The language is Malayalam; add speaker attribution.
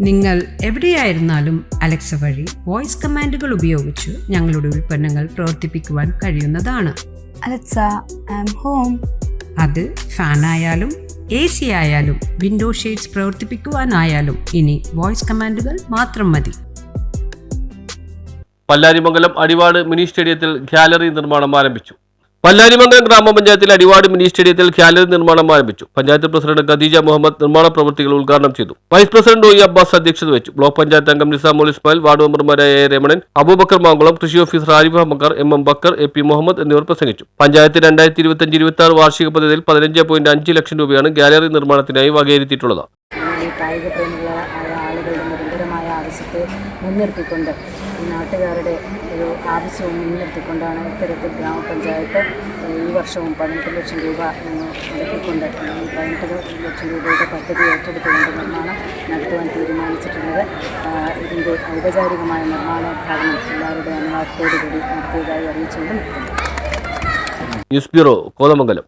Speaker 1: നിങ്ങൾ എവിടെയായിരുന്നാലും അലക്സ വഴി വോയിസ് കമാൻഡുകൾ ഉപയോഗിച്ച് ഞങ്ങളുടെ ഉൽപ്പന്നങ്ങൾ പ്രവർത്തിപ്പിക്കുവാൻ കഴിയുന്നതാണ്.
Speaker 2: Alexa, I'm home.
Speaker 1: അത് ഫാനായാലും എ സി ആയാലും വിൻഡോ ഷെയ്ഡ്സ് പ്രവർത്തിപ്പിക്കുവാനായാലും ഇനി വോയിസ് കമാൻഡുകൾ മാത്രം മതി.
Speaker 3: പല്ലാരിമംഗലം അടിവാട് മിനി സ്റ്റേഡിയത്തിൽ ഗാലറി നിർമ്മാണം ആരംഭിച്ചു. പല്ലാരിമംഗലം ഗ്രാമപഞ്ചായത്തിലെ അടിവാട് മിനി സ്റ്റേഡിയത്തിൽ ഗ്യാലറി നിർമ്മാണം ആരംഭിച്ചു. പഞ്ചായത്ത് പ്രസിഡന്റ് ഖദീജ മുഹമ്മദ് നിർമ്മാണ പ്രവൃത്തികൾ ഉദ്ഘാടനം ചെയ്തു. വൈസ് പ്രസിഡന്റ് ഒ അബ്ബാസ് അധ്യക്ഷത വെച്ചു ബ്ലോക്ക് പഞ്ചായത്ത് അംഗം നിസാമുൽ ഇസ്മായിൽ വാർഡ് മെമ്പർമാരായ എ രമണൻ അബൂബക്കർ മാങ്കുളം കൃഷി officer Arif അഹമ്മക്കർ M M Bakkar A P Muhammad എന്നിവർ പ്രസംഗിച്ചു. പഞ്ചായത്ത് രണ്ടായിരത്തി ഇരുപത്തി ഇരുപത്തി ആറ് വാർഷിക പദ്ധതിയിൽ പതിനഞ്ച് പോയിന്റ് അഞ്ച് ലക്ഷം രൂപയാണ് ഗാലറി നിർമ്മാണത്തിനായി വകയിരുത്തിയിട്ടുള്ളത്.
Speaker 4: ആവശ്യത്തെ മുൻനിർത്തിക്കൊണ്ട് നാട്ടുകാരുടെ ഒരു ആവശ്യവും മുൻനിർത്തിക്കൊണ്ടാണ് ഇത്തരത്തിൽ ഗ്രാമപഞ്ചായത്ത് ഈ വർഷവും പതിനെട്ട് ലക്ഷം രൂപ നടത്തിക്കൊണ്ട് പതിനെട്ട് ലക്ഷം രൂപയുടെ പദ്ധതി ഏറ്റെടുത്തുകൊണ്ട് നിർമ്മാണം നടത്തുവാൻ തീരുമാനിച്ചിട്ടുള്ളത്. ഇതിന്റെ ഔപചാരികമായ നിർമ്മാണോദ്ഘാടനം എല്ലാവരുടെ അനുവാദത്തോടുകൂടി നടത്തിയതായി അറിയിച്ചുകൊണ്ട്
Speaker 3: ന്യൂസ് ബ്യൂറോ കോതമംഗലം.